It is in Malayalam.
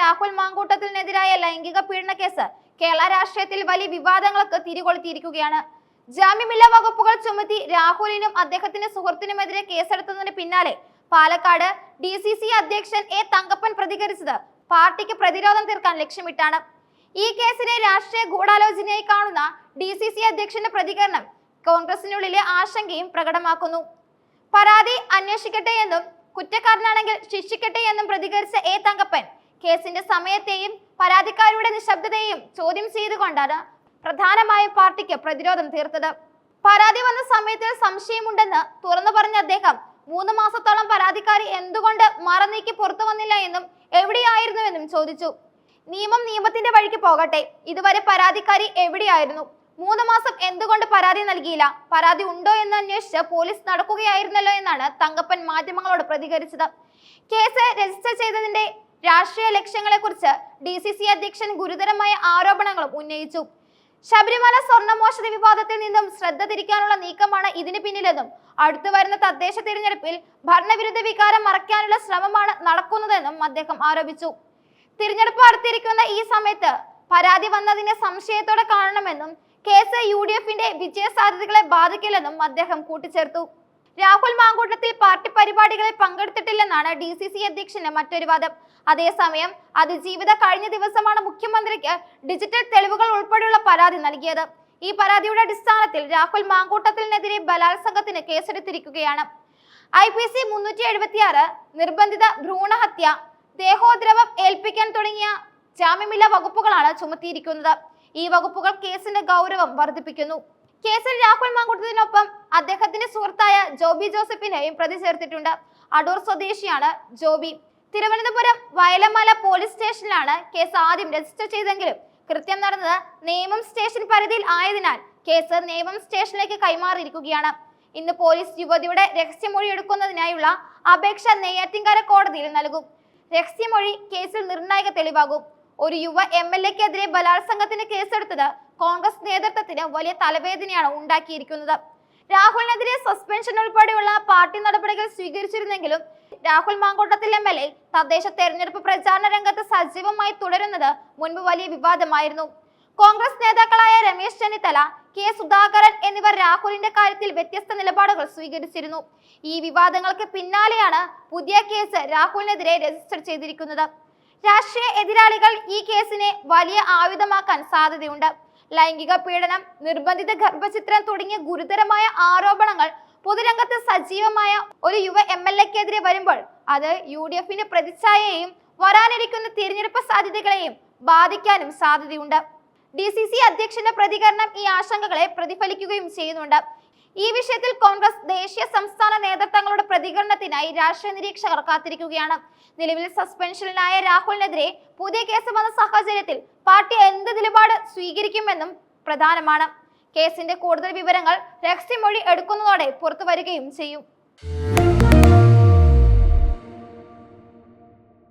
രാഹുൽ മാങ്കൂട്ടത്തിനെതിരായ ലൈംഗിക പീഡന കേസ് കേരള രാഷ്ട്രീയത്തിൽ വലിയ വിവാദങ്ങൾക്ക് തിരികൊളുത്തിയിരിക്കുകയാണ്. ജാമ്യമില്ലാ വകുപ്പുകൾ ചുമത്തി രാഹുലിനും അദ്ദേഹത്തിന്റെ സുഹൃത്തിനുമെതിരെ കേസെടുത്തതിന് പിന്നാലെ പാലക്കാട് ഡി സി സി അധ്യക്ഷൻ എ തങ്കപ്പൻ പ്രതികരിച്ചത് പാർട്ടിക്ക് പ്രതിരോധം തീർക്കാൻ ലക്ഷ്യമിട്ടാണ്. ഈ കേസിനെ രാഷ്ട്രീയ ഗൂഢാലോചനയായി കാണുന്ന ഡി സി സി അധ്യക്ഷന്റെ പ്രതികരണം കോൺഗ്രസിനുള്ളിലെ ആശങ്കയും പ്രകടമാക്കുന്നു. പരാതി അന്വേഷിക്കട്ടെ എന്നും കുറ്റക്കാരനാണെങ്കിൽ ശിക്ഷിക്കട്ടെ എന്നും പ്രതികരിച്ച എ തങ്കപ്പൻ കേസിന്റെ സമയത്തെയും പരാതിക്കാരുടെ നിശബ്ദതയെയും ചോദ്യം ചെയ്തുകൊണ്ടാണ് പ്രധാനമായും പാർട്ടിക്ക് പ്രതിരോധം തീർത്തത്. പരാതി വന്ന സമയത്ത് സംശയമുണ്ടെന്ന് തുറന്നു പറഞ്ഞ അദ്ദേഹം മൂന്ന് മാസത്തോളം പരാതിക്കാരി എന്തുകൊണ്ട് മറനീക്കി പുറത്തു വന്നില്ല എന്നും എവിടെയായിരുന്നുവെന്നും ചോദിച്ചു. നിയമം നിയമത്തിന്റെ വഴിക്ക് പോകട്ടെ. ഇതുവരെ പരാതിക്കാരി എവിടെയായിരുന്നു? മൂന്ന് മാസം എന്തുകൊണ്ട് പരാതി നൽകിയില്ല? പരാതി ഉണ്ടോ എന്ന് അന്വേഷിച്ച് പോലീസ് നടക്കുകയായിരുന്നല്ലോ എന്നാണ് തങ്കപ്പൻ മാധ്യമങ്ങളോട് പ്രതികരിച്ചത്. കേസ് രജിസ്റ്റർ ചെയ്തതിന്റെ രാഷ്ട്രീയ ലക്ഷ്യങ്ങളെക്കുറിച്ച് ഡി സി സി അധ്യക്ഷൻ ഗുരുതരമായ ആരോപണങ്ങളും ഉന്നയിച്ചു. ശബരിമല സ്വർണമോഷണ വിവാദത്തിൽ നിന്നും ശ്രദ്ധ തിരിക്കാനുള്ള നീക്കമാണ് ഇതിന് പിന്നിലെന്നും അടുത്തു വരുന്ന തദ്ദേശ തിരഞ്ഞെടുപ്പിൽ ഭരണവിരുദ്ധ വികാരം മറയ്ക്കാനുള്ള ശ്രമമാണ് നടക്കുന്നതെന്നും അദ്ദേഹം ആരോപിച്ചു. തിരഞ്ഞെടുപ്പ് അടുത്തിരിക്കുന്ന ഈ സമയത്ത് പരാതി വന്നതിനെ സംശയത്തോടെ കാണണമെന്നും കേസ് യു ഡി എഫിന്റെ വിജയ സാധ്യതകളെ ബാധിക്കില്ലെന്നും അദ്ദേഹം കൂട്ടിച്ചേർത്തു. രാഹുൽ മാങ്കൂട്ടത്തിൽ പാർട്ടി പരിപാടികളിൽ പങ്കെടുത്തിട്ടില്ലെന്നാണ് ഡി സി സി അധ്യക്ഷന്റെ മറ്റൊരു വാദം. അതേസമയം അതിജീവിത കഴിഞ്ഞ ദിവസമാണ് മുഖ്യമന്ത്രിക്ക് ഡിജിറ്റൽ തെളിവുകൾ ഉൾപ്പെടെയുള്ള പരാതി നൽകിയത്. ഈ പരാതിയുടെ അടിസ്ഥാനത്തിൽ രാഹുൽ മാങ്കൂട്ടത്തിനെതിരെ ബലാത്സംഗത്തിന് കേസെടുത്തിരിക്കുകയാണ്. ഐ പി സി മുന്നൂറ്റി എഴുപത്തിയാറ് നിർബന്ധിത ഭ്രൂണഹത്യ ദേഹോദ്രവം ഏൽപ്പിക്കാൻ തുടങ്ങിയ ജാമ്യമില്ലാ വകുപ്പുകളാണ് ചുമത്തിയിരിക്കുന്നത്. ഈ വകുപ്പുകൾ കേസിന്റെ ഗൗരവം വർദ്ധിപ്പിക്കുന്നു. കേസിൽ രാഹുൽ മാങ്കുട്ടത്തിനൊപ്പം അദ്ദേഹത്തിന്റെ സുഹൃത്തായ ജോബി ജോസഫിനെയും പ്രതി ചേർത്തിട്ടുണ്ട്. അടൂർ സ്വദേശിയാണ് ജോബി. തിരുവനന്തപുരം വയലമല പോലീസ് സ്റ്റേഷനിലാണ് കേസ് ആദ്യം രജിസ്റ്റർ ചെയ്തെങ്കിലും കൃത്യം നടന്നത് നേമം സ്റ്റേഷൻ പരിധിയിൽ ആയതിനാൽ കേസ് നേമം സ്റ്റേഷനിലേക്ക് കൈമാറിയിരിക്കുകയാണ്. ഇന്ന് പോലീസ് യുവതിയുടെ രഹസ്യമൊഴി എടുക്കുന്നതിനായുള്ള അപേക്ഷ നെയ്യാറ്റിൻകര കോടതിയിൽ നൽകും. രഹസ്യമൊഴി കേസിൽ നിർണായക തെളിവാകും. ഒരു യുവ എം എൽ എക്കെതിരെ ബലാത്സംഗത്തിന് കേസെടുത്തത് കോൺഗ്രസ് നേതൃത്വത്തിന് വലിയ തലവേദനയാണ് ഉണ്ടാക്കിയിരിക്കുന്നത്. രാഹുലിനെതിരെ സസ്പെൻഷൻ ഉൾപ്പെടെയുള്ള പാർട്ടി നടപടികൾ സ്വീകരിച്ചിരുന്നെങ്കിലും Rahul Mankoottathil M L A തദ്ദേശ തെരഞ്ഞെടുപ്പ് പ്രചാരണ രംഗത്ത് സജീവമായി തുടരുന്നത് മുൻപ് വലിയ വിവാദമായിരുന്നു. കോൺഗ്രസ് നേതാക്കളായ രമേശ് ചെന്നിത്തല കെ സുധാകരൻ എന്നിവർ രാഹുലിന്റെ കാര്യത്തിൽ വ്യത്യസ്ത നിലപാടുകൾ സ്വീകരിച്ചിരുന്നു. ഈ വിവാദങ്ങൾക്ക് പിന്നാലെയാണ് പുതിയ കേസ് രാഹുലിനെതിരെ രജിസ്റ്റർ ചെയ്തിരിക്കുന്നത്. രാഷ്ട്രീയ എതിരാളികൾ ഈ കേസിനെ വലിയ ആയുധമാക്കാൻ സാധ്യതയുണ്ട്. ലൈംഗിക പീഡനം നിർബന്ധിത ഗർഭചിത്രം തുടങ്ങിയ ഗുരുതരമായ ആരോപണങ്ങൾ പൊതുരംഗത്ത് സജീവമായ ഒരു യുവ എം എൽ എക്കെതിരെ വരുമ്പോൾ അത് യു ഡി എഫിന്റെ പ്രതിച്ഛായയെയും വരാനിരിക്കുന്ന തിരഞ്ഞെടുപ്പ് സാധ്യതകളെയും ബാധിക്കാനും സാധ്യതയുണ്ട്. ഡി സി സി അധ്യക്ഷന്റെ പ്രതികരണം ഈ ആശങ്കകളെ പ്രതിഫലിക്കുകയും ചെയ്യുന്നുണ്ട്. ഈ വിഷയത്തിൽ കോൺഗ്രസ് ദേശീയ സംസ്ഥാന നേതൃത്വങ്ങളുടെ പ്രതികരണത്തിനായി രാഷ്ട്രീയ നിരീക്ഷകർ കാത്തിരിക്കുകയാണ്. നിലവിൽ സസ്പെൻഷനിലായ രാഹുലിനെതിരെ പുതിയ കേസ് വന്ന സാഹചര്യത്തിൽ പാർട്ടി എന്ത് നിലപാട് സ്വീകരിക്കുമെന്നും പ്രധാനമാണ്. കേസിന്റെ കൂടുതൽ വിവരങ്ങൾ രഹസ്യമൊഴി എടുക്കുന്നതോടെ പുറത്തു വരികയും ചെയ്യും.